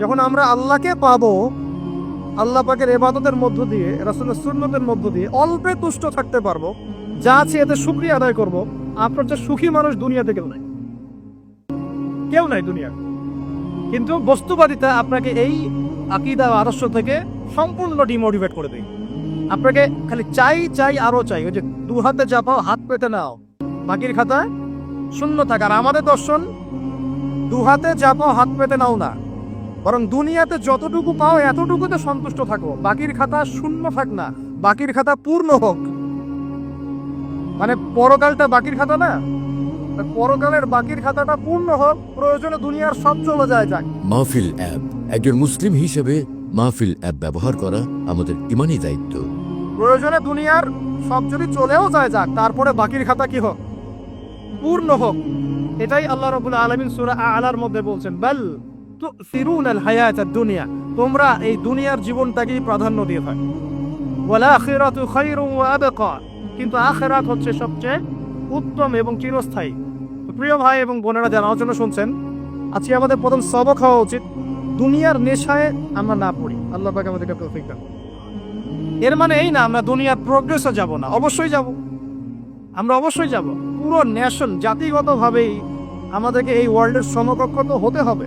যখন আমরা আল্লাহকে পাবো, আল্লাহ পাকের এবাদতের মধ্য দিয়ে, রাসুলের সুন্নতের মধ্য দিয়ে অল্পে তুষ্ট থাকতে পারব, যা আছে এতে সুক্রিয়া আদায় করব, আপনার যে সুখী মানুষ দুনিয়াতে কেউ নাই। কেউ নাই দুনিয়া কিন্তু বস্তুবাদিতা আপনাকে এই আকিদা আদর্শ থেকে সম্পূর্ণ ডিমোটিভেট করে দেয়। আপনাকে খালি চাই চাই, আরও চাই, ওই যে দু হাতে চাপাও হাত পেতে নাও, বাকির খাতায় শূন্য থাকার আমাদের দর্শন দু হাতে চাপাও হাত পেতে নাও না। বরং দুনিয়াতে যতটুকু পাও এতটুকুতে সন্তুষ্ট থাকো। বাকির খাতা শূন্য থাক না বাকির খাতা পূর্ণ হোক। মানে পরকালটা বাকির খাতা না? পরকালের বাকির খাতাটা পূর্ণ হোক প্রয়োজনে দুনিয়ার সব চলে যায় যাক। মাহফিল অ্যাপ একজন মুসলিম হিসেবে মাহফিল অ্যাপ ব্যবহার করা আমাদের ইমানি দায়িত্ব। প্রয়োজনে দুনিয়ার সব যদি চলেও যায় যাক তারপরে বাকির খাতা কি হোক? পূর্ণ হোক। এটাই আল্লাহ রবুল আলমিন সুরা আলার মধ্যে বলছেন বেল তো ফিরুন আল হায়াত দুনিয়া তোমরা এই দুনিয়ার জীবনটাকেই প্রাধান্য দিয়ে থাক। ওয়ালা আখিরাতু খায়রুম ওয়া আবকা। কিন্তু আখিরাত হচ্ছে সবচেয়ে উত্তম এবং চিরস্থায়ী। প্রিয় ভাই এবং বোনেরা, যারা আলোচনা শুনছেন, আজকে আমাদের প্রথম সবক হওয়া উচিত। দুনিয়ার নেশায় আমরা না পড়ি। আল্লাহ পাক আমাদেরকে তৌফিক দান এর মানে এই না, আমরা দুনিয়ার প্রোগ্রেসে যাব না। অবশ্যই যাব। আমরা অবশ্যই যাব। পুরো ন্যাশন জাতিগতভাবেই আমাদেরকে এই ওয়ার্ল্ডের সমকক্ষ তো হতে হবে।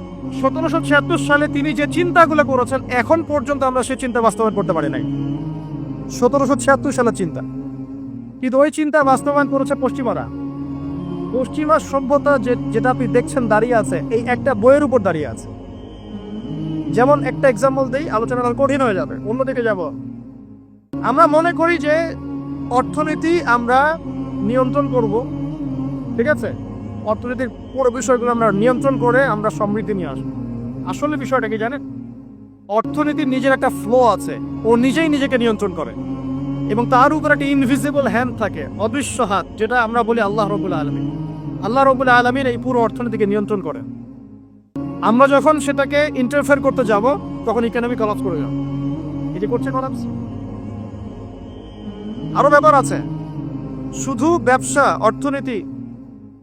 সতেরোশো ছিয়াত্তর সালে তিনি যে চিন্তাগুলো করেছেন, এখন পর্যন্ত আমরা সেই চিন্তা বাস্তবায়ন করতে পারি নাই। সতেরোশো ছিয়াত্তর সালের চিন্তা। কিন্তু ওই চিন্তা বাস্তবায়ন করেছে পশ্চিমারা। পশ্চিমা সভ্যতা যে, যেটা আপনি দেখছেন দাঁড়িয়ে আছে, এই একটা বইয়ের উপর দাঁড়িয়ে আছে। যেমন একটা এক্সাম্পল দেই আলোচনা আরও কঠিন হয়ে যাবে। অন্যদিকে যাব। আমরা মনে করি যে অর্থনীতি আমরা নিয়ন্ত্রণ করব। ঠিক আছে? অর্থনীতির পুরো বিষয়গুলো আমরা নিয়ন্ত্রণ করে আমরা সমৃদ্ধি নিয়ে আসব। আসলে বিষয়টা কি জানেন? অর্থনীতির নিজের একটা ফ্লো আছে, ও নিজেই নিজেকে নিয়ন্ত্রণ করে। এবং তার উপর একটা ইনভিজিবল হ্যান্ড থাকে, অদৃশ্য হাত, যেটা আমরা বলি আল্লাহ রবুল্লা আলমী আল্লাহ রবুল্লা আলমীর এই পুরো অর্থনীতিকে নিয়ন্ত্রণ করেন। আমরা যখন সেটাকে ইন্টারফেয়ার করতে যাব, তখন ইকোনমি কলাপস করে যাব। এটি করছে কলাপস আরও ব্যাপার আছে। শুধু ব্যবসা, অর্থনীতি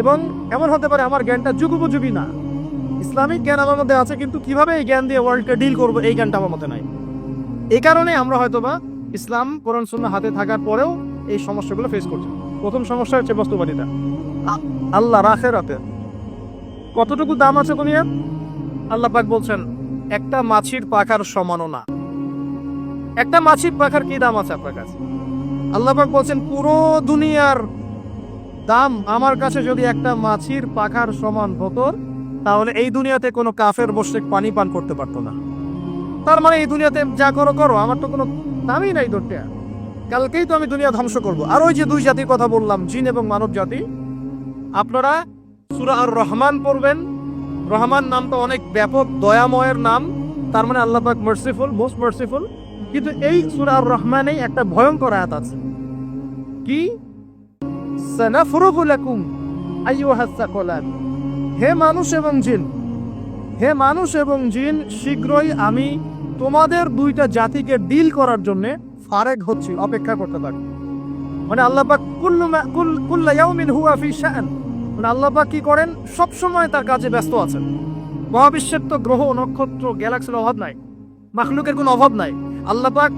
এবং এমন হতে পারে আমার জ্ঞানটা যুগোপযোগী না। ইসলামিক জ্ঞান আমার মধ্যে আছে, কিন্তু কীভাবে এই জ্ঞান দিয়ে ওয়ার্ল্ডকে ডিল করব এই জ্ঞানটা আমার মধ্যে নাই। এই কারণে আমরা হয়তোবা ইসলাম, কোরআন, সুন্নাহ হাতে থাকার পরেও এই সমস্যাগুলো ফেস করছে। প্রথম সমস্যা হচ্ছে বস্তুবাদিতা। আল্লাহ রাখে রাতে কতটুকু দাম আছে দুনিয়া আল্লাহ পাক বলছেন, একটা মাছির পাখার সমানও না। একটা মাছির পাখার কি দাম আছে আপনার কাছে? আল্লাহ পাক বলছেন, পুরো দুনিয়ার দাম আমার কাছে যদি একটা মাছির পাখার সমান হতো, তাহলে এই দুনিয়াতে কোনো কাফের বসে পানি পান করতে পারতো না। তার মানে এই দুনিয়াতে যা করো করো, আমার তো কোনো দামই নাই ধরতে। কালকেই তো আমি দুনিয়া ধ্বংস করব। আর ওই যে দুই জাতির কথা বললাম, জিন এবং মানব জাতি, আপনারা সুরা আর রহমান পড়বেন। রহমান নাম তো অনেক ব্যাপক, দয়াময়ের নাম। তার মানে আল্লাহ পাক মার্সিফুল মোস্ট মার্সিফুল কিন্তু এই সুরা আর রহমানেই একটা ভয়ঙ্কর আয়াত আছে। কি? সানাফরুগু লাকুম আইয়ুহাস সাকলান। হে মানুষ এবং জিন, হে মানুষ এবং জিন, শীঘ্রই আমি তোমাদের দুইটা জাতিকে ডিল করার জন্য ফারেক হচ্ছি, অপেক্ষা করতে থাকি। মানে আল্লাহ পাক কুল্লু ইয়াউমিন হুয়া ফি শাআন মানে আল্লাহ পাক কি করেন? সব সময় তার কাজে ব্যস্ত আছেন। মহাবিশ্বের তো গ্রহ, নক্ষত্র, গ্যালাক্সির অভাব নাই। মাখলুকের কোনো অভাব নাই। আল্লাহ পাক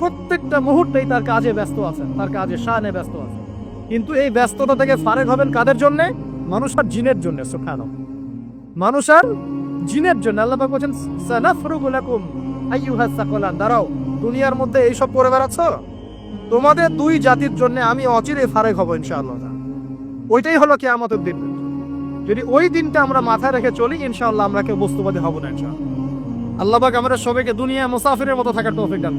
প্রত্যেকটা মুহূর্তেই তার কাজে ব্যস্ত আছেন, তার কাজে শানে ব্যস্ত আছেন। কিন্তু এই ব্যস্ততা থেকে ফারেক হবেন কাদের জন্য? মানুষ আর জিনের জন্য সুখানো মানুষ আর জিনের জন্য, আল্লাহ বলছেন, সানাফরুগু লাকুম আইয়ুহাস সাকলান। দাঁড়াও, দুনিয়ার মধ্যে এইসব করে বেড়াচ্ছ? তোমাদের দুই জাতির জন্য আমি অচিরে ফারেক হব, ইনশাআল্লাহ। ওইটাই হলো কি আমাদের দিন। যদি ওই দিনটা আমরা মাথায় রেখে চলি, ইনশাআল্লাহ আমরা কেউ বস্তুবাদী হব না, ইনশাআল্লাহ। আল্লাহ পাক আমরা সবাইকে দুনিয়া মুসাফিরের মতো থাকার তৌফিক দান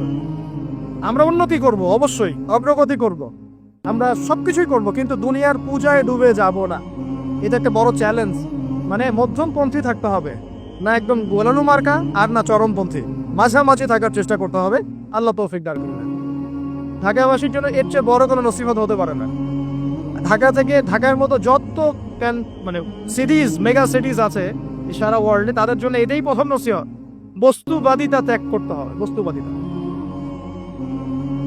আমরা উন্নতি করব, অবশ্যই, অগ্রগতি করব। আমরা সবকিছুই করব, কিন্তু দুনিয়ার পূজায় ডুবে যাব না। এটা একটা বড় চ্যালেঞ্জ মানে মধ্যমপন্থী থাকতে হবে। না একদম গোলানু মার্কা আর না চরমপন্থী। মাঝামাঝি থাকার চেষ্টা করতে হবে। আল্লাহ তৌফিক দান করবেন ঢাকাবাসীর জন্য এর চেয়ে বড় কোনো নসিবত হতে পারে না। ঢাকা থেকে ঢাকার মতো যত মানে সিটিজ মেগা সিটিজ আছে সারা ওয়ার্ল্ডে তাদের জন্য এটাই প্রথম নসিহত। বস্তুবাদিতা ত্যাগ করতে হবে। বস্তুবাদিতা।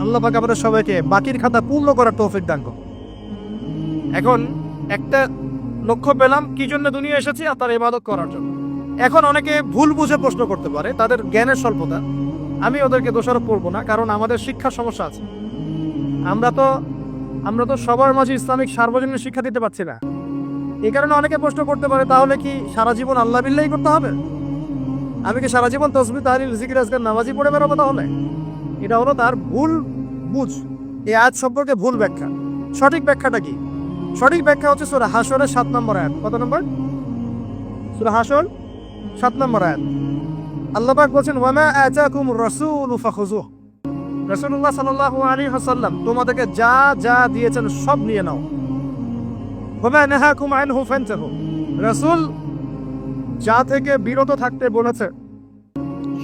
আল্লাহ পাক আমাদের সবাইকে বাকির খাতা পূর্ণ করার তৌফিক করুন। এখন একটা লক্ষ্য পেলাম, কি জন্য দুনিয়া এসেছি আর তার ইবাদত করার জন্য। এখন অনেকে ভুল বুঝে প্রশ্ন করতে পারে, তাদের জ্ঞানের স্বল্পতা। আমি ওদেরকে দোষারোপ করব না, কারণ আমাদের শিক্ষার সমস্যা আছে। আমরা তো আমরা তো সবার মাঝে ইসলামিক সার্বজনীন শিক্ষা দিতে পারছি না। এই কারণে অনেকে প্রশ্ন করতে পারে, তাহলে কি সারা জীবন আল্লাহ বিল্লাহি করতে হবে? আমি কি সারা জীবন তসবি আজকাল নামাজি পড়ে বেরোবো তাহলে? এটা হলো তার ভুল বুঝ এই আয়াত সম্পর্কে ভুল ব্যাখ্যা। সঠিক ব্যাখ্যাটা কি? সঠিক ব্যাখ্যা হচ্ছে সুরা হাসরের সাত নম্বর আয়াত। কত নম্বর? সুরা হাসর সাত নম্বর আয়াত। আল্লাহ পাক বলছেন ওয়ামা আতাকুম রাসূল ফাখুযুহ। রাসূলুল্লাহ সাল্লাল্লাহু আলাইহি ওয়াসাল্লাম, তোমাদেরকে যা যা দিয়েছেন সব নিয়ে নাও। ওয়ামা নাহাকুম আনহু ফান্তাহু। রাসূল যা থেকে বিরত থাকতে বলেছে,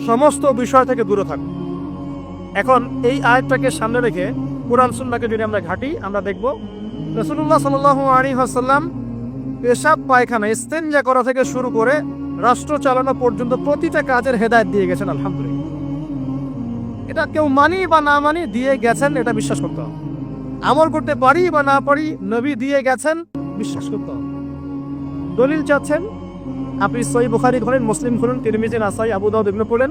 সমস্ত বিষয় থেকে দূরে থাক। এখন এই আয়াতটাকে সামনে রেখে কোরআন সুন্নাকে যদি আমরা ঘাঁটি, আমরা দেখব রসুল্লাহ সাল্লাল্লাহু আলাইহি ওয়াসাল্লাম পেশাব, পায়খানা ইস্তেঞ্জা করা থেকে শুরু করে রাষ্ট্র চালানো পর্যন্ত প্রতিটা কাজের হেদায়ত দিয়ে গেছেন, আলহামদুলিল্লাহ। এটা কেউ মানি বা না মানি দিয়ে গেছেন, এটা বিশ্বাস করতে হবে। আমল করতে পারি বা না পারি, নবী দিয়ে গেছেন, বিশ্বাস করতে হবে। দলিল চাচ্ছেন, আপনি সই বুখারি খোলেন মুসলিম খুলুন তিরমিজি, নাসাই, আবু দাউদ পড়েন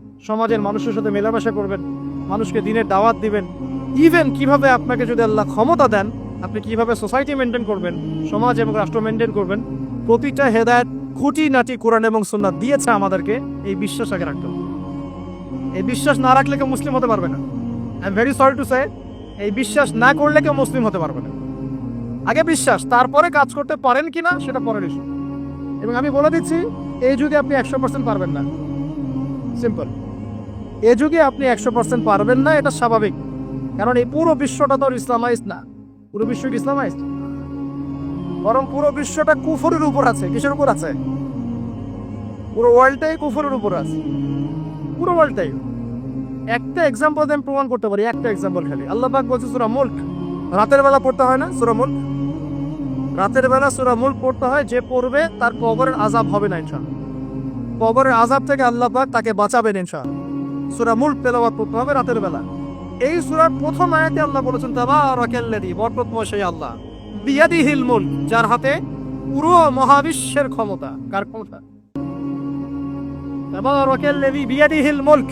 সমাজের মানুষের সাথে মেলামেশা করবেন, মানুষকে দিনের দাওয়াত দিবেন। ইভেন কীভাবে আপনাকে যদি আল্লাহ ক্ষমতা দেন, আপনি কীভাবে সোসাইটি মেনটেন করবেন, সমাজ এবং রাষ্ট্র মেনটেন করবেন, প্রতিটা হেদায়ত খুঁটি নাটি কোরআন এবং সুন্নাত দিয়েছে আমাদেরকে, এই বিশ্বাস আগে রাখতে হবে। এই বিশ্বাস না রাখলে কেউ মুসলিম হতে পারবে না। I am very sorry to say এই বিশ্বাস না করলে কেউ মুসলিম হতে পারবে না। আগে বিশ্বাস, তারপরে কাজ করতে পারেন কি না, সেটা পরের ইস্যু এবং আমি বলে দিচ্ছি, এই যুগে আপনি একশো পার্সেন্ট পারবেন না। সিম্পল এ যুগে আপনি একশো পার্সেন্ট পারবেন না, এটা স্বাভাবিক। কারণ এই পুরো বিশ্বটা তো ইসলামাইজ না। পুরো বিশ্ব ইসলামাইজ বরং পুরো বিশ্বটা কুফরের উপর আছে। কিসের উপর আছে? পুরো ওয়ার্ল্ডটাই কুফরের উপর আছে। পুরো ওয়ার্ল্ডটাই একটা এক্সাম্পল আমি প্রমাণ করতে পারি, একটা এক্সাম্পল খালি। আল্লাহ পাক বলছে, সূরা মুলক, রাতের বেলা পড়তে হয় না? সুরা মুল্ক? রাতের বেলা সুরা মুল্ক পড়তে হয়, যে পড়বে তার কবরের আজাব হবে না, ইনশাআল্লাহ। কবরের আজাব থেকে আল্লাহ পাক তাকে বাঁচাবেন, ইনশাআল্লাহ। সুরা মুল্ক তেলাওয়াত করতে হবে রাতের বেলা। এই সুরার প্রথম আয়াতে আল্লাহ বলেছেন, তাবারাকাল্লাযী বরকতময় সেই আল্লাহ। বিয়াদিহিল মুলক, যার হাতে পুরো মহাবিশ্বের ক্ষমতা। কার ক্ষমতা? তাবারাকাল্লাযী বিয়াদিহিল মুলক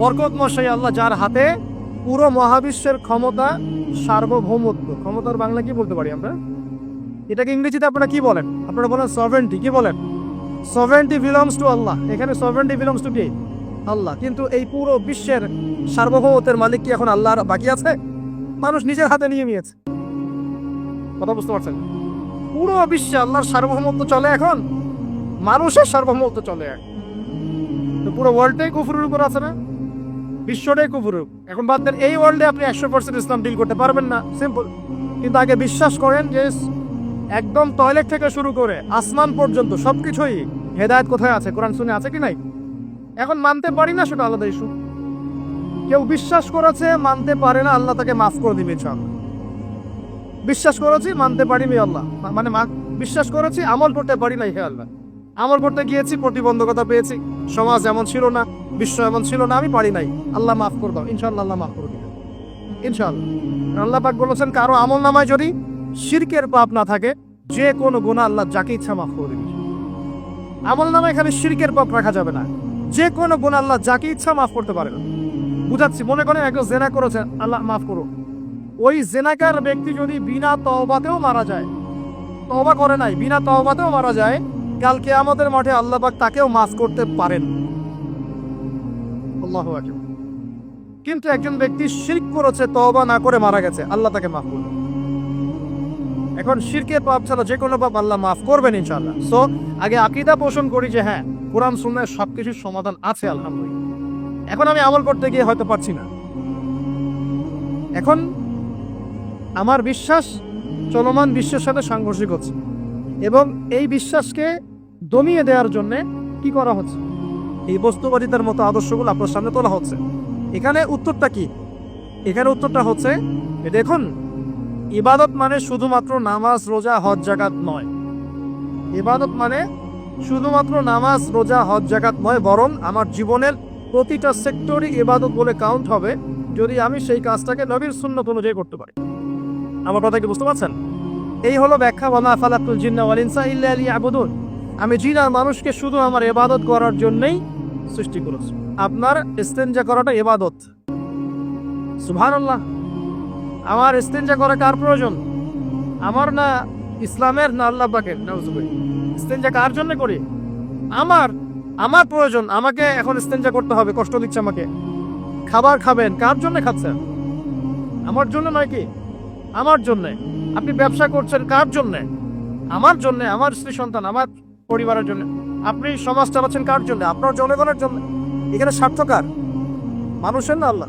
বরকতময় সেই আল্লাহ, যার হাতে পুরো মহাবিশ্বের ক্ষমতা সার্বভৌমত্ব। ক্ষমতার বাংলা কি বলতে পারি আমরা? এটাকে ইংরেজিতে আপনারা কি বলেন? আপনারা বলেন সভেন্টি কি বলেন? সভেন্টি বিলংস টু আল্লাহ এখানে সভেন্টি বিলংস টু কে? আল্লাহ। কিন্তু এই পুরো বিশ্বের সার্বভৌমত্বের মালিক কি এখন আল্লাহর বাকি আছে? মানুষ নিজের হাতে নিয়ে নিয়েছে। কথা বুঝতে পারছেন? পুরো বিশ্বে আল্লাহর সার্বভৌমত্ব চলে এখন। মানুষের সার্বভৌমত্ব চলে। এখন। পুরো ওয়ার্ল্ডটাই কুফুরের উপর আছে না? বিশ্বটাই কুফুরের। এখন বাদ দেন, এই ওয়ার্ল্ডে আপনি একশো পার্সেন্ট ইসলাম ডিল করতে পারবেন না। সিম্পল কিন্তু আগে বিশ্বাস করেন যে একদম টয়লেট থেকে শুরু করে আসমান পর্যন্ত সবকিছুই হেদায়েত কোথায় আছে? কোরআন শুনে আছে কি নাই? এখন মানতে পারি না সেটা আলাদা ইস্যু। কেউ বিশ্বাস করেছে, মানতে পারে না, আল্লাহ তাকে মাফ করে দিবে, ইনশাআল্লাহ। বিশ্বাস করেছি, মানতে পারিনি, আল্লাহ। মানে মা- বিশ্বাস করেছি, আমল করতে পারি নাই, হে আল্লাহ। আমল করতে গিয়েছি, প্রতিবন্ধকতা পেয়েছি। সমাজ এমন ছিল না, বিশ্ব এমন ছিল না, আমি পারি নাই। আল্লাহ মাফ করে দাও, ইনশাআল্লাহ আল্লাহ মাফ করে দিবে। ইনশাআল্লাহ। আল্লাহ পাক বলেছেন, কারও আমল নামায় যদি শিরকের পাপ না থাকে, যে কোনো গুণা আল্লাহ যাকে ইচ্ছা মাফ করে দিবে। আমল নামায় খালি শিরকের পাপ রাখা যাবে না। যে কোনো গুণ আল্লাহ যাকে ইচ্ছা মাফ করতে পারে বুঝাচ্ছি, মনে করেন একজন জেনা করেছেন, আল্লাহ মাফ করো ওই জেনাকার ব্যক্তি যদি বিনা তওবাতেও মারা যায়, তওবা করে নাই, বিনা তওবাতেও মারা যায় কালকে আমাদের মাঠে আল্লাহ পাক তাকেও মাফ করতে পারেন। কিন্তু একজন ব্যক্তি শিরক করেছে, তওবা না করে মারা গেছে, আল্লাহ তাকে মাফ করবে এখন শিরকের পাপ ছাড়া যে কোনো পাপ আল্লাহ মাফ করবেন ইনশাল্লাহ সো আগে আকীদা পোষণ করি যে হ্যাঁ কোরআন, সুন্নায় সবকিছুর সমাধান আছে, আলহামদুলিল্লাহ। এখন আমি আমল করতে গিয়ে হয়তো পারছি না। এখন আমার বিশ্বাস চলমান বিশ্বের সাথে সাংঘর্ষিক হচ্ছে। এবং এই বিশ্বাসকে দমিয়ে দেওয়ার জন্য কি করা হচ্ছে? এই বস্তুবাদিতার মতো আদর্শগুলো আপনার সামনে তোলা হচ্ছে। এখানে উত্তরটা কি? এখানে উত্তরটা হচ্ছে, দেখুন ইবাদত মানে শুধুমাত্র নামাজ, রোজা, হজ জাকাত নয়। ইবাদত মানে শুধুমাত্র নামাজ, রোজা, হজ জাকাত নয়, বরং আমার জীবনের প্রতিটা সেক্টরই ইবাদত বলে কাউন্ট হবে যদি আমি সেই কাজটাকে নবীর সুন্নত অনুযায়ী করতে পারি। আমার কথা কি বুঝতে পারছেন? এই হলো ব্যাখ্যা, ওয়ামা ফালাকুল জিন্না ওয়াল ইনসা ইল্লা লিয়াবুদুন। আমি জিন আর মানুষকে শুধু আমার ইবাদত করার জন্যই সৃষ্টি করেছি। আপনার ইস্তেঞ্জা করাটা ইবাদত। সুবহানাল্লাহ। আমার ইস্তেঞ্জা করা কার প্রয়োজন? আমার না ইসলামের না আল্লাহ পাকের? নাউজুবিল্লাহ। ইস্তেঞ্জা কার জন্য করি? আমার আমার প্রয়োজন। আমাকে এখন ইস্তেঞ্জা করতে হবে, কষ্ট দিচ্ছে আমাকে। খাবার খাবেন, কার জন্য খাচ্ছেন? আমার জন্য নয় কি? আমার জন্য। আপনি ব্যবসা করছেন কার জন্য? আমার জন্য, আমার স্ত্রী সন্তান, আমার পরিবারের জন্য। আপনি সমাজ চালাচ্ছেন কার জন্য? আপনার জনগণের জন্য। এখানে স্বার্থকার মানুষের না আল্লাহ?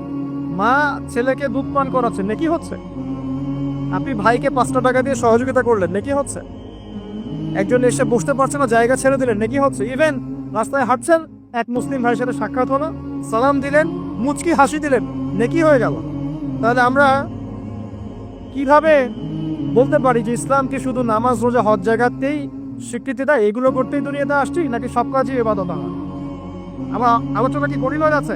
মা ছেলেকে দুধ পান করাচ্ছেন নেকি হচ্ছে? আপনি ভাইকে পাঁচটা টাকা দিয়ে সহযোগিতা করলেন, নেকি হচ্ছে? একজন এসে বসতে পারছে না, জায়গা ছেড়ে দিলেন, নাকি হচ্ছে? ইভেন রাস্তায় হাঁটছেন, এক মুসলিম ভাইয়ের সাথে সাক্ষাৎ হলো, সালাম দিলেন, মুচকি হাসি দিলেন, নেকি হয়ে গেল। তাহলে আমরা কীভাবে বলতে পারি যে ইসলামকে শুধু নামাজ, রোজা, হজ জায়গাতেই স্বীকৃতি দেয়? এগুলো করতেই দুনিয়াতে আসছি, নাকি সব কাজই এবাদত আমার আলোচনা কি করিল আছে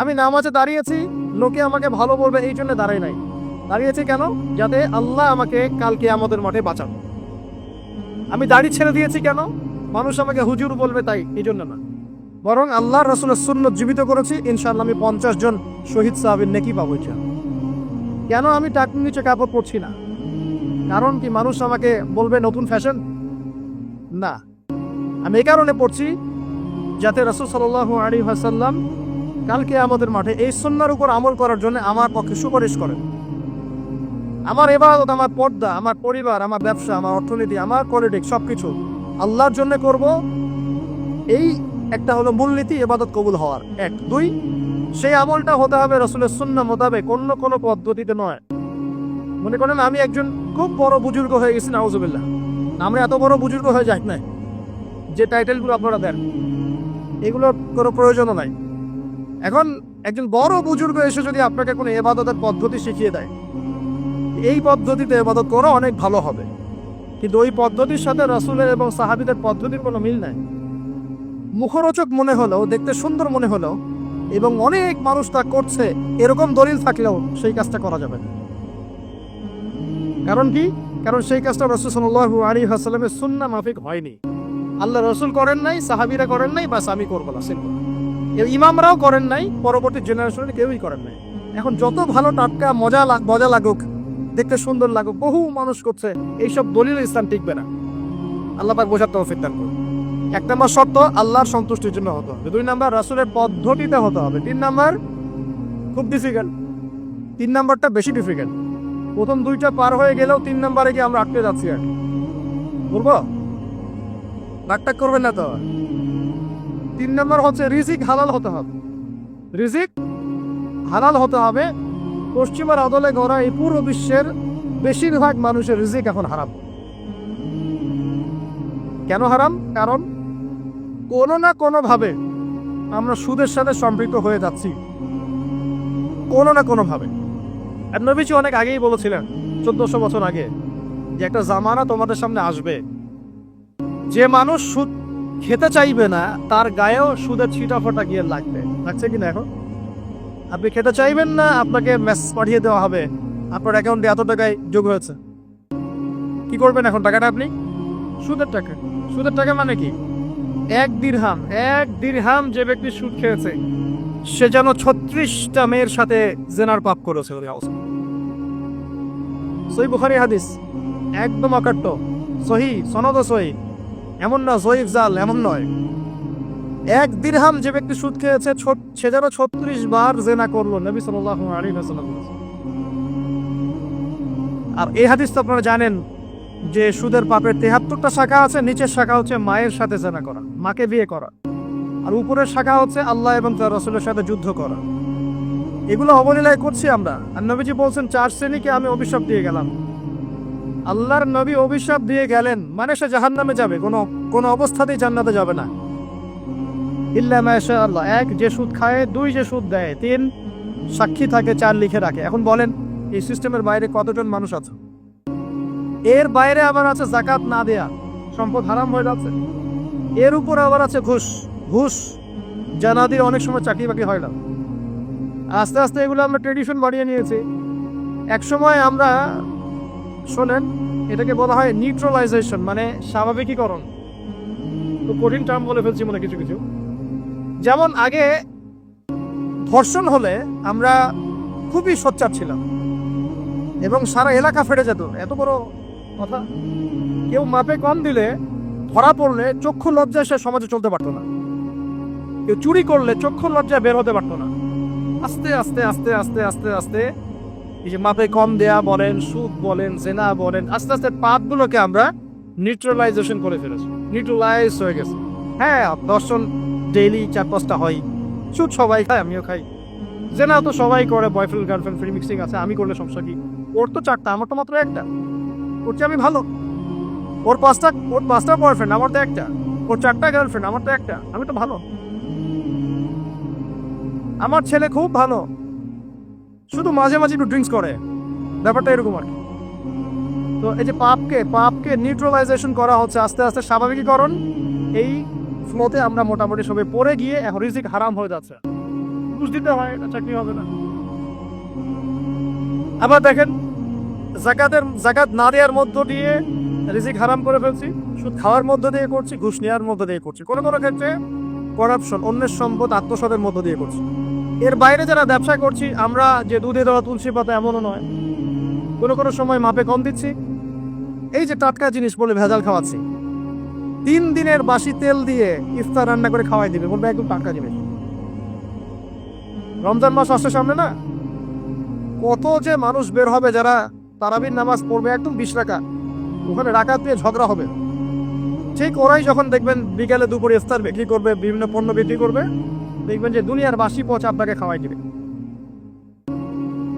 আমি নামাজে দাঁড়িয়েছি, লোকে আমাকে ভালো বলবে, এই জন্য দাঁড়াই নাই। দাঁড়িয়েছি কেন? যাতে আল্লাহ আমাকে কালকে আমাদের মাঠে বাঁচান। আমি দাড়ি ছেড়ে দিয়েছি কেন? মানুষ আমাকে হুজুর বলবে তাই, এই জন্য না। বরং আল্লাহ রসুলের সুন্নত জীবিত করেছি ইনশাল্লাহ আমি পঞ্চাশ জন শহীদ সাহাবের নেকি পাবো কেন আমি টাকুর নিচে কাপড় পরছি না? কারণ কি মানুষ আমাকে বলবে নতুন ফ্যাশন? না। আমি এই কারণে পড়ছি, যাতে রসুল সাল্লাহ আলী হাসাল্লাম কালকে আমাদের মাঠে এই সন্ন্যার উপর আমল করার জন্য আমার পক্ষে সুপারিশ করেন। আমার এবাদত আমার পর্দা, আমার পরিবার, আমার ব্যবসা, আমার অর্থনীতি, আমার পলিটিক্স সব কিছু আল্লাহর জন্য করব। এই একটা হলো মূলনীতি এবাদত কবুল হওয়ার। এক। দুই, সেই আমলটা হতে হবে রসুলের সুন্না মোতাবেক, অন্য কোনো পদ্ধতিতে নয়। মনে করেন আমি একজন খুব বড় বুজুর্গ হয়ে গেছি, নাউজুবিল্লাহ। আমরা এত বড় বুজুর্গ হয়ে যাই না যে টাইটেলগুলো আপনারা দেন, এগুলোর কোনো প্রয়োজনও নাই। এখন একজন বড় বুজুর্গ এসে যদি আপনাকে কোনো এবাদতের পদ্ধতি শিখিয়ে দেয়, এই পদ্ধতিতে এবাদত করা অনেক ভালো হবে। কিন্তু ওই পদ্ধতির সাথে রাসূলের এবং সাহাবিদের পদ্ধতির কোনো মিল নাই। মুখরোচক মনে হলেও, দেখতে সুন্দর মনে হলেও, এবং অনেক মানুষ তা করছে, এরকম দলিল থাকলেও সেই কাজটা করা যাবে না। কারণ কি? কারণ সেই কাজটা রসুল সাল্লাল্লাহু আলী হাসালামের সুন্না মাফিক হয়নি। আল্লাহ রসুল করেন নাই, সাহাবিরা করেন নাই, বাস আমি করব না, সিম্পল। ইমামরাও করেন নাই, পরবর্তী জেনারেশনে কেউই করেন নাই। এখন যত ভালো টাটকা, মজা মজা লাগুক, দেখতে সুন্দর লাগুক, বহু মানুষ করছে, এইসব দলিল ইসলাম টিকবে না। আল্লাহ বোঝার তৌফিক দান করুন। এক নম্বর শর্ত, আল্লাহর সন্তুষ্টির জন্য হতে হবে। দুই নাম্বার, রাসুলের পদ্ধতিতে হতে হবে। তিন নাম্বার, খুব ডিফিকাল্ট তিন নম্বরটা বেশি ডিফিকাল্ট প্রথম দুইটা পার হয়ে গেলেও তিন নম্বরে গিয়ে আমরা আটকে যাচ্ছি আর। বলব? নাটক করবেন না তো? তিন নম্বর হচ্ছে রিজিক হালাল হতে হবে। রিজিক হালাল হতে হবে। পশ্চিমার আদলে গড়া এই পুরো বিশ্বের বেশিরভাগ মানুষের রিজিক এখন হারাম। কেন হারাম? কারণ কোনো না কোনো ভাবে আমরা সুদের সাথে সম্পৃক্ত হয়ে যাচ্ছি। কোনো না কোনো ভাবে নবীজি অনেক আগেই বলেছিলেন, চোদ্দশো বছর আগে, যে একটা জামানা তোমাদের সামনে আসবে। যে মানুষ সুদ খেতে চাইবে না, তার গায়েও সুদের ছিটা ফোটা গিয়ে লাগবে। লাগছে কি না এখন? আপনি খেতে চাইবেন না, আপনাকে মেসেজ পাঠিয়ে দেওয়া হবে। আপনার অ্যাকাউন্টে এত টাকায় যোগ হয়েছে। কি করবেন এখন টাকাটা আপনি? সুদের টাকা। সুদের টাকা মানে কি? এক দিরহাম এক দিরহাম যে ব্যক্তি সুদ খেয়েছে, সে যেন ছত্রিশটা মেয়ের সাথে জেনার পাপ করেছে ওই অবস্থা সই বুখারি হাদিস, একদম অকাট্য। সহি সনদ সহি। এমন না জয়ীফ জাল, এমন নয়। এক দিরহাম যে ব্যক্তি সুদ খেয়েছে সে যেন ছত্রিশ বার জেনা করল, নবী সাল্লাহ আলী হাসাল্লাম আর এই হাদিস তো আপনারা জানেন যে সুদের পাপের তেহাত্তরটা শাখা আছে, নিচের শাখা হচ্ছে মায়ের সাথে জেনা করা, মাকে বিয়ে করা। আর উপরের শাখা হচ্ছে আল্লাহ এবং তার রসুলের সাথে যুদ্ধ করা। এগুলো অবলীলায় করছি আমরা। আর নবীজি বলছেন, চার শ্রেণীকে আমি অভিশাপ দিয়ে গেলাম। আল্লাহর নবী অভিশাপ দিয়ে গেলেন মানে সে জাহান নামে যাবে, কোনো কোনো অবস্থাতেই জান্নাতে যাবে না। ইল্লা মাশা আল্লাহ, এক যে সুদ খায়, দুই যে সুদ দেয়, তিন সাক্ষী থাকে, চার লিখে রাখে। এখন বলেন, এই সিস্টেমের বাইরে কতজন মানুষ আছে? এর বাইরে আবার আছে জাকাত না দেয়া, সম্পদ হারাম হয়ে যাচ্ছে। এর উপর আবার আছে ঘুষ ঘুষ জানা দিয়ে অনেক সময় চাকরি বাকরি হয় না। আস্তে আস্তে এগুলো আমরা ট্রেডিশন বানিয়ে নিয়েছি। এক সময় আমরা শোনেন, এটাকে বলা হয় নিউট্রালাইজেশন মানে স্বাভাবিকীকরণ। তো কঠিন টার্ম বলে ফেলছি মনে কিছু কিছু। যেমন আগে ধর্ষণ হলে আমরা খুবই সোচ্চার ছিলাম এবং সারা এলাকা ফেটে যেত। এত বড় কথা। কেউ মাপে কম দিলে ধরা পড়লে চক্ষু লজ্জায় সে সমাজে চলতে পারতো না। কেউ চুরি করলে চক্ষু লজ্জায় বের হতে পারতো না। আস্তে আস্তে আস্তে আস্তে আস্তে আস্তে এই যে মাপে কম দেয়া বলেন, সুদ বলেন, জেনা বলেন, আস্তে আস্তে পাপগুলোকে আমরা নিউট্রালাইজেশন করে ফেলেছি। নিউট্রালাইজ হয়ে গেছে। হ্যাঁ দর্শন ডেইলি চার পাঁচটা হয়। সুদ সবাই খায়, আমিও খাই। জেনা তো সবাই করে বয়ফ্রেন্ড গার্লফ্রেন্ড ফ্রি মিক্সিং আছে, আমি করলে সমস্যা কি? ওর তো চারটা, আমার তো মাত্র একটা। ওর চেয়ে আমি ভালো। ওর পাঁচটা ওর পাঁচটা বয়ফ্রেন্ড আমার তো একটা। ওর চারটা গার্লফ্রেন্ড আমার তো একটা। আমি তো ভালো। আমার ছেলে খুব ভালো। শুধু মাঝে মাঝে একটু ড্রিঙ্কস করে। ব্যাপারটা এরকম আর কি। তো এই যে পাপকে পাপকে নিউট্রালাইজেশন করা হচ্ছে, আস্তে আস্তে স্বাভাবিকীকরণ। এই ফ্লোতে আমরা মোটামুটি সবাই পড়ে গিয়ে এখন রিজিক হারাম হয়ে যাচ্ছে। বুঝ দিতে হয় চাকরি হবে না। আবার দেখেন, জাকাতের, জাকাত না দেওয়ার মধ্য দিয়ে রিজিক হারাম করে ফেলছি। সুদ খাওয়ার মধ্য দিয়ে করছি, ঘুষ নেওয়ার মধ্য দিয়ে করছি। কোনো কোনো ক্ষেত্রে করাপশন অন্যের সম্পদ, আত্মসাতের মধ্য দিয়ে করছি। এর বাইরে যারা ব্যবসা করছি, আমরা যে দুধে দেওয়া তুলসী পাতা এমনও নয়। কোনো কোনো সময় মাপে কম দিচ্ছি। এই যে টাটকা জিনিস বলে ভেজাল খাওয়াচ্ছি। তিন দিনের বাসি তেল দিয়ে ইফতার রান্না করে খাওয়াই দিবে, বলবে একদম টাটকা জিনিস। রমজান মাস আসছে সামনে না? কত যে মানুষ বের হবে যারা তারাবির নামাজ পড়বে একদম বিশ টাকা ওখানে রাকাত দিয়ে ঝগড়া হবে। ঠিক ওরাই যখন দেখবেন বিকালে দুপুরে ইফতার বিক্রি করবে, বিভিন্ন পণ্য বিক্রি করবে দেখবেন যে দুনিয়ার বাসি পচ আপনাকে খাওয়াই দিবে।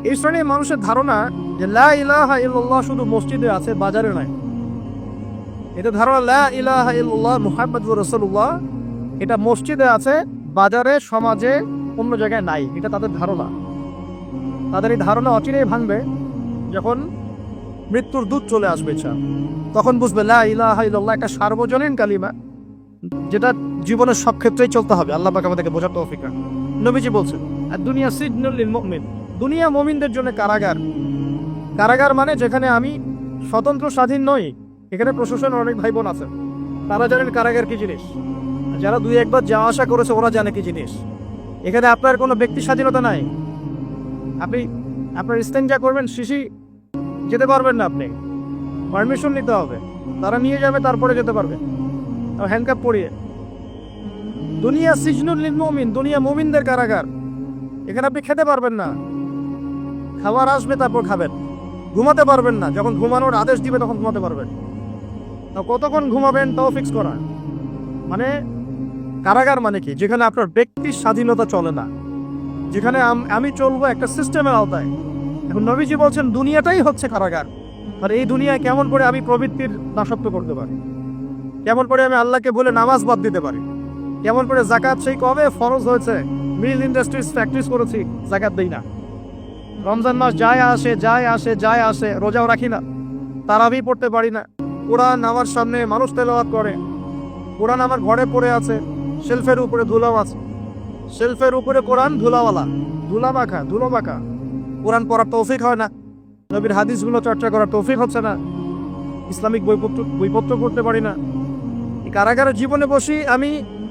এই শ্রেণির মানুষের ধারণা যে লা শুধু মসজিদে আছে, বাজারে নয় এটা ধারণা লা ইলাহা ইল্লাল্লাহ এটা মসজিদে আছে, বাজারে, সমাজে, অন্য জায়গায় নাই। এটা তাদের ধারণা। তাদের এই ধারণা অচিরেই ভাঙবে যখন মৃত্যুর দূত চলে আসবে তখন বুঝবে লা ইল্লাল্লাহ একটা সার্বজনীন কালিমা, যেটা জীবনের সব ক্ষেত্রেই চলতে হবে। আল্লাহ পাক আমাদেরকে বোঝার তৌফিক রাখুন। নবীজি বলছেন, আর দুনিয়া সিজনুল লিল মুমিন। দুনিয়া মুমিনদের জন্য কারাগার। কারাগার মানে যেখানে আমি স্বতন্ত্র স্বাধীন নই, এখানে প্রশাসন অনেক ভাই বোন আছে তারা জানেন কারাগার কি জিনিস। যারা দুই একবার যাওয়া আসা করেছে, ওরা জানে কি জিনিস। এখানে আপনার কোনো ব্যক্তি স্বাধীনতা নাই। আপনি, আপনার যা করবেন, শিশি যেতে পারবেন না আপনি। পারমিশন নিতে হবে। তারা নিয়ে যাবে, তারপরে যেতে পারবে। হ্যান্ডকাপ পরিয়ে। দুনিয়া সিজনুল মমিন, দুনিয়া মুমিনদের কারাগার। এখানে আপনি খেতে পারবেন না। খাবার আসবে, তারপর খাবেন। ঘুমাতে পারবেন না। যখন ঘুমানোর আদেশ দিবে, তখন ঘুমাতে পারবেন। তা কতক্ষণ ঘুমাবেন, তাও ফিক্স করা। মানে কারাগার মানে কি? যেখানে আপনার ব্যক্তির স্বাধীনতা চলে না। যেখানে আমি চলবো একটা সিস্টেমের আওতায়। এখন নবীজি বলছেন, দুনিয়াটাই হচ্ছে কারাগার। আর এই দুনিয়ায় কেমন করে আমি প্রবৃত্তির দাসত্ব করতে পারি? কেমন করে আমি আল্লাহকে বলে নামাজ বাদ দিতে পারি? কেমন করে জাকাত সেই কবে ফরজ হয়েছে? মিল ইন্ডাস্ট্রিজ ফ্যাক্টরিজ করেছি, জাকাত দেই না। রমজান মাস যায় আসে যায় আসে যায় আসে, রোজাও রাখি না। তারাবি পড়তে পারি না। কোরআন আমার সামনে মানুষ তেলাওয়াত করে। কোরআন আমার ঘরে পড়ে আছে, শেলফের উপরে ধুলাও আছে। শেলফের উপরে কোরআন ধুলাওয়ালা। ধুলা মাখা ধুলো মাখা কোরআন পড়ার তৌফিক হয় না। নবীর হাদিসগুলো চর্চা করার তৌফিক হচ্ছে না। ইসলামিক বইপত্র বইপত্র করতে পারি না। এই কারাগারের জীবনে বসি আমি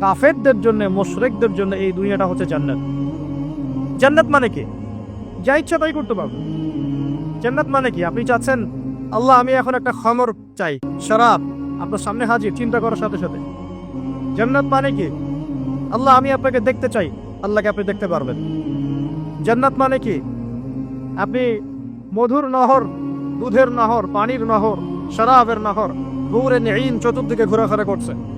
কাফেরদের জন্য, মুশরিকদের জন্য এই দুনিয়াটা হচ্ছে জান্নাত। জান্নাত মানে কি? যা ইচ্ছা তাই করতে পারব। জান্নাত মানে কি? আপনি চাচ্ছেন, আল্লাহ, আমি এখন একটা খমর চাই, শরাব। আপনার সামনে হাজির, চিন্তা করার সাথে সাথে। জান্নাত মানে কি? আল্লাহ, আমি আপনাকে দেখতে চাই, আল্লাহকে আপনি দেখতে পারবেন। জান্নাত মানে কি? আপনি মধুর নহর, দুধের নহর, পানির নহর, শরাবের নহর ঘুরে নেইন চতুর্দিকে ঘোরাফেরা করছে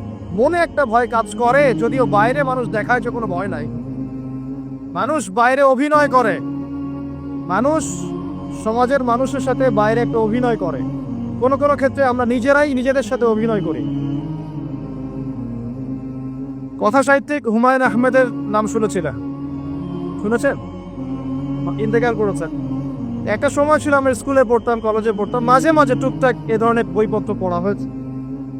মনে একটা ভয় কাজ করে, যদিও বাইরে মানুষ দেখায় যে কোনো ভয় নাই। মানুষ বাইরে অভিনয় করে। মানুষ সমাজের মানুষের সাথে বাইরে একটা অভিনয় করে। কোনো কোনো ক্ষেত্রে আমরা নিজেরাই নিজেদের সাথে অভিনয় করি। কথা সাহিত্যিক হুমায়ুন আহমেদের নাম শুনেছিলেন শুনেছেন? ইন্তেকাল করেছেন। একটা সময় ছিল আমরা স্কুলে পড়তাম, কলেজে পড়তাম, মাঝে মাঝে টুকটাক এ ধরনের বইপত্র পড়া হয়েছে।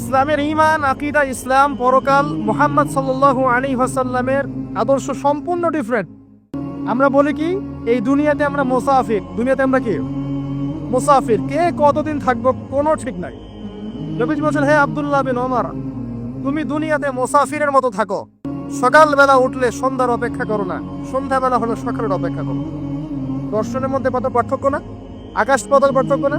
ইসলামের ইমান আকিদা, ইসলাম, পরকাল, মোহাম্মদ সাল্লাল্লাহু আলী হাসাল্লামের আদর্শ সম্পূর্ণ ডিফারেন্ট আমরা বলি কি, এই দুনিয়াতে আমরা মোসাফির। দুনিয়াতে আমরা কি? মুসাফির। কে কতদিন থাকব কোনো ঠিক নাই। নবীজি বলছেন, হে আবদুল্লাহ বিন ওমর, তুমি দুনিয়াতে মোসাফিরের মতো থাকো। সকালবেলা উঠলে সন্ধ্যার অপেক্ষা করো না। সন্ধ্যাবেলা হলে সকালের অপেক্ষা করো। দর্শনের মধ্যে কত পার্থক্য না? আকাশ পাতাল পার্থক্য না?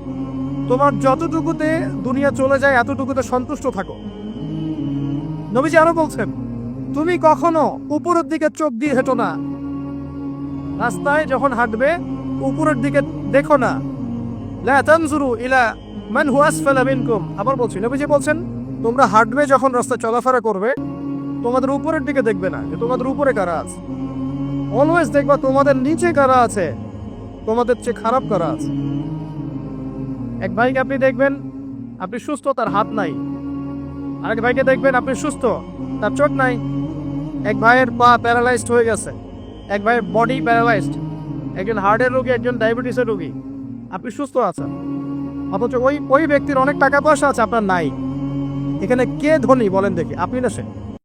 তোমার যতটুকুতে দুনিয়া চলে যায়, এতটুকুতে সন্তুষ্ট থাকো। নবীজি আরও বলছেন, তুমি কখনো উপরের দিকে চোখ দিয়ে হেঁটো না। রাস্তায় যখন হাঁটবে, উপরের দিকে দেখো না। লা তানজুরু ইলা মান হুয়া আসফালা মিনকুম। আবার বলছি, নবীজি বলছেন, তোমরা হাঁটবে যখন রাস্তায় চলাফেরা করবে, তোমাদের উপরের দিকে দেখবে না যে তোমাদের উপরে কারা আছে। অলওয়েজ দেখবা তোমাদের নিচে কারা আছে, তোমাদের চেয়ে খারাপ কারা আছে। এক ভাইকে আপনি দেখবেন, আপনি সুস্থ, তার হাত নাই। আরেক ভাইকে দেখবেন, আপনি সুস্থ, তার চোখ নাই। এক ভাইয়ের পা প্যারালাইজড হয়ে গেছে। এক ভাইয়ের বডি প্যারালাইজড। একজন হার্টের রোগী, একজন ডায়াবেটিসের রোগী। আপনি সুস্থ আছেন। অথচ ওই ওই ব্যক্তির অনেক টাকা পয়সা আছে, আপনার নাই। এখানে কে ধনী বলেন দেখি। আপনি না সে